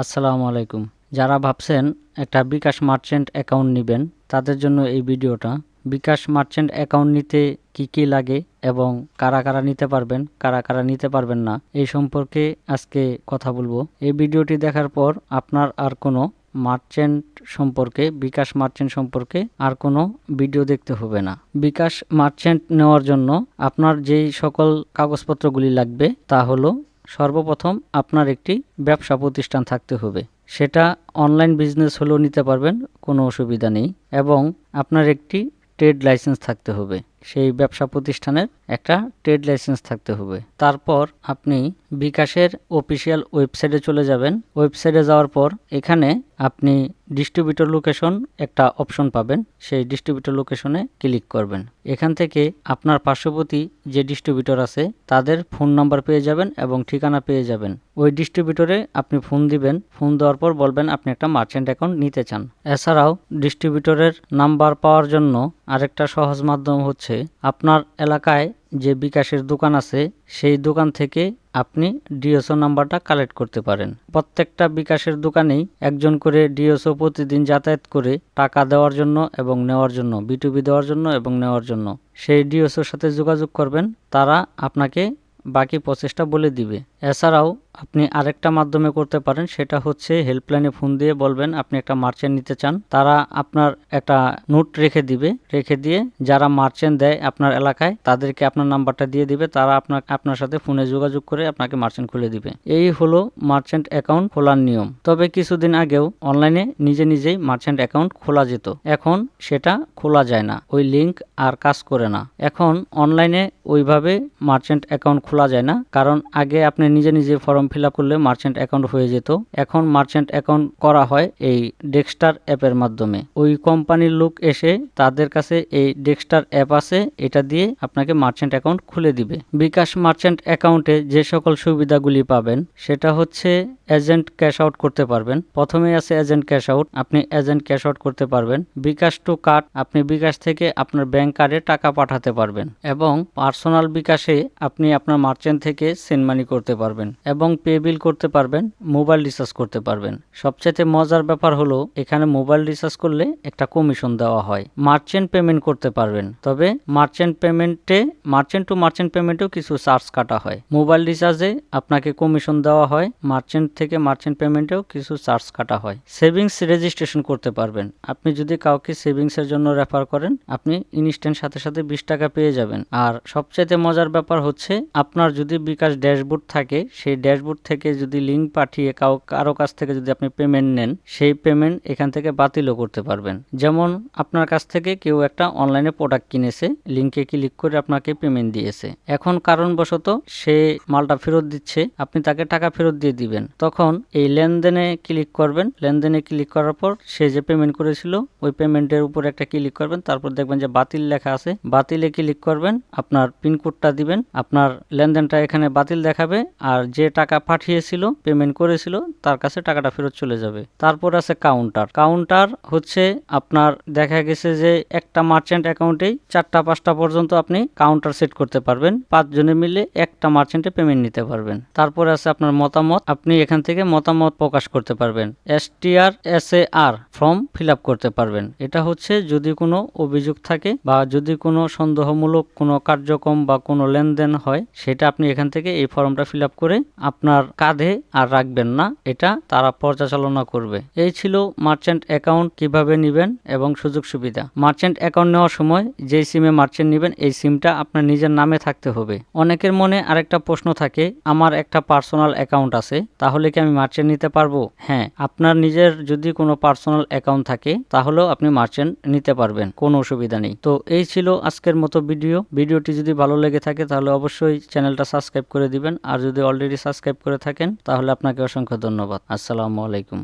আসসালামু আলাইকুম। যারা ভাবছেন একটা বিকাশ মার্চেন্ট অ্যাকাউন্ট নেবেন, তাদের জন্য এই ভিডিওটা। বিকাশ মার্চেন্ট অ্যাকাউন্ট নিতে কি কি লাগে এবং কারা কারা নিতে পারবেন, কারা কারা নিতে পারবেন না, এই সম্পর্কে আজকে কথা বলব। এই ভিডিওটি দেখার পর আপনার আর কোনো মার্চেন্ট সম্পর্কে, বিকাশ মার্চেন্ট সম্পর্কে আর কোনো ভিডিও দেখতে হবে না। বিকাশ মার্চেন্ট নেওয়ার জন্য আপনার যেই সকল কাগজপত্রগুলি লাগবে তা হলো সর্বপ্রথম আপনার একটি ব্যবসা প্রতিষ্ঠান থাকতে হবে। সেটা অনলাইন বিজনেস হলেও নিতে পারবেন, কোনো অসুবিধা নেই। এবং আপনার একটি ট্রেড লাইসেন্স থাকতে হবে। সেই ব্যবসা প্রতিষ্ঠানের একটা ট্রেড লাইসেন্স থাকতে হবে। তারপর আপনি বিকাশের অফিসিয়াল ওয়েবসাইটে চলে যাবেন। ওয়েবসাইটে যাওয়ার পর এখানে আপনি ডিস্ট্রিবিউটর লোকেশন একটা অপশন পাবেন। সেই ডিস্ট্রিবিউটর লোকেশনে ক্লিক করবেন। এখান থেকে আপনার পার্শ্ববর্তী যে ডিস্ট্রিবিউটর আছে, তাদের ফোন নাম্বার পেয়ে যাবেন এবং ঠিকানা পেয়ে যাবেন। ওই ডিস্ট্রিবিউটরে আপনি ফোন দিবেন। ফোন দেওয়ার পর বলবেন, আপনি একটা মার্চেন্ট অ্যাকাউন্ট নিতে চান। এছাড়াও ডিস্ট্রিবিউটরের নাম্বার পাওয়ার জন্য আরেকটা সহজ মাধ্যম হচ্ছে আপনার এলাকায় যে বিকাশের দোকান আছে, সেই দোকান থেকে আপনি ডিএসও নাম্বারটা কালেক্ট করতে পারেন। প্রত্যেকটা বিকাশের দোকানেই একজন করে ডিএসও প্রতিদিন যাতায়াত করে টাকা দেওয়ার জন্য এবং নেওয়ার জন্য বিটুবি দেওয়ার জন্য এবং নেওয়ার জন্য। সেই ডিএসওর সাথে যোগাযোগ করবেন, তারা আপনাকে বাকি প্রসেসটা বলে দিবে। এছাড়াও আপনি আরেকটা মাধ্যমে করতে পারেন, সেটা হচ্ছে হেল্পলাইনে ফোন দিয়ে বলবেন, আপনি একটা মার্চেন্ট নিতে চান। তারা আপনার একটা নোট রেখে দিবে, রেখে দিয়ে যারা মার্চেন্ট দেয় আপনার এলাকায়, তাদেরকে আপনার নাম্বারটা দিয়ে দিবে, তারা আপনার আপনার সাথে ফোনে যোগাযোগ করে আপনাকে মার্চেন্ট খুলে দিবে। এই হলো মার্চেন্ট অ্যাকাউন্ট খোলার নিয়ম। তবে কিছুদিন আগেও অনলাইনে নিজে নিজেই মার্চেন্ট অ্যাকাউন্ট খোলা যেত। এখন সেটা খোলা যায় না, ওই লিঙ্ক আর কাজ করে না। এখন অনলাইনে ওইভাবে মার্চেন্ট অ্যাকাউন্ট খোলা যায় না, কারণ আগে আপনি নিজে নিজে ফর্ম ফিল করলে মার্চেন্ট অ্যাকাউন্ট হয়ে যেত। এখন মার্চেন্ট অ্যাকাউন্ট করা হয় এই ডেক্সটার অ্যাপের মাধ্যমে। ওই কোম্পানির লোক এসে তাদের কাছে এই ডেক্সটার অ্যাপ আছে, এটা দিয়ে আপনাকে মার্চেন্ট অ্যাকাউন্ট খুলে দিবে। বিকাশ মার্চেন্ট অ্যাকাউন্টে যে সকল সুবিধাগুলি পাবেন, সেটা হচ্ছে এজেন্ট ক্যাশ আউট করতে পারবেন। প্রথমে আছে এজেন্ট ক্যাশ আউট, আপনি এজেন্ট ক্যাশ আউট করতে পারবেন। বিকাশ টু কার্ড, আপনি বিকাশ থেকে আপনার ব্যাংক কার্ডে টাকা পাঠাতে পারবেন। এবং পার্সোনাল বিকাশে আপনি আপনার মার্চেন্ট থেকে সেন্ড মানি করতে পারবেন। এবং পে বিল করতে পারবেন মোবাইল রিচার্জ করতে পারবেন। সবচেয়ে মজার ব্যাপার হলো, এখানে মোবাইল রিচার্জ করলে একটা কমিশন দেওয়া হয়। মার্চেন্ট পেমেন্ট করতে পারবেন, তবে মার্চেন্ট পেমেন্টে মার্চেন্ট টু মার্চেন্ট পেমেন্টেও কিছু চার্জ কাটা হয়। মোবাইল রিচার্জে আপনাকে কমিশন দেওয়া হয় মার্চেন্ট থেকে মার্চেন্ট পেমেন্টেও কিছু চার্জ কাটা হয়। সেভিংস রেজিস্ট্রেশন করতে পারবেন। আপনি যদি কাউকে সেভিংসের জন্য রেফার করেন, আপনি ইনস্ট্যান্ট সাথে সাথে বিশ টাকা পেয়ে যাবেন। আর সবচেয়ে মজার ব্যাপার হচ্ছে, আপনার যদি বিকাশ ড্যাশবোর্ড থাকে, সেই ড্যাশবোর্ড থেকে যদি লিঙ্ক পাঠিয়ে কাউ কারও কাছ থেকে যদি আপনি পেমেন্ট নেন, সেই পেমেন্ট এখান থেকে বাতিলও করতে পারবেন। যেমন আপনার কাছ থেকে কেউ একটা অনলাইনে প্রোডাক্ট কিনেছে লিঙ্কে ক্লিক করে আপনাকে পেমেন্ট দিয়েছে। এখন কারণবশত সে মালটা ফেরত দিচ্ছে, আপনি তাকে টাকা ফেরত দিয়ে দিবেন। তখন এই লেনদেনে ক্লিক করবেন। লেনদেনে ক্লিক করার পর সে যে পেমেন্ট করেছিল, ওই পেমেন্টের উপর একটা ক্লিক করবেন। তারপর দেখবেন যে বাতিল লেখা আছে। বাতিলে ক্লিক করবেন, আপনার পিনকোডটা দিবেন, আপনার লেনদেনটা এখানে বাতিল দেখাবে। আর যে টাকা পাঠিয়েছিল পেমেন্ট করেছিল, তার কাছে টাকাটা ফেরত চলে যাবে। তারপর আছে কাউন্টার কাউন্টার হচ্ছে আপনার দেখা গেছে যে একটা মার্চেন্ট অ্যাকাউন্টেই চারটা পাঁচটা পর্যন্ত আপনি কাউন্টার সেট করতে পারবেন। পাঁচজনে মিলে একটা মার্চেন্টে পেমেন্ট নিতে পারবেন। তারপরে আছে আপনার মতামত। আপনি এখান থেকে মতামত প্রকাশ করতে পারবেন। S T R S A R form fill করতে পারবেন। এটা হচ্ছে যদি কোনো অভিযোগ থাকে বা যদি কোনো সন্দেহমূলক কোনো কার্যক্রম বা কোনো লেনদেন হয়, সেটা আপনি এখান থেকে এই ফর্মটা ফিল করে আপনার কাঁধে আর রাখবেন না, এটা তারা পর্যালোচনা করবে। এই ছিল মার্চেন্ট অ্যাকাউন্ট কীভাবে নেবেন এবং সুযোগ সুবিধা। মার্চেন্ট অ্যাকাউন্ট নেওয়ার সময় যে সিমে মার্চেন্ট নেবেন, এই সিমটা আপনার নিজের নামে থাকতে হবে। অনেকের মনে আরেকটা প্রশ্ন থাকে, আমার একটা পার্সোনাল অ্যাকাউন্ট আছে, তাহলে কি আমি মার্চেন্ট নিতে পারব? হ্যাঁ আপনার নিজের যদি কোনো পার্সোনাল অ্যাকাউন্ট থাকে, তাহলেও আপনি মার্চেন্ট নিতে পারবেন, কোনো অসুবিধা নেই। তো এই ছিল আজকের মতো ভিডিও। ভিডিওটি যদি ভালো লেগে থাকে, তাহলে অবশ্যই চ্যানেলটা সাবস্ক্রাইব করে দিবেন, আর যদি অলরেডি সাবস্ক্রাইব করে থাকেন তাহলে আপনাকে অসংখ্য ধন্যবাদ। আসসালামু আলাইকুম।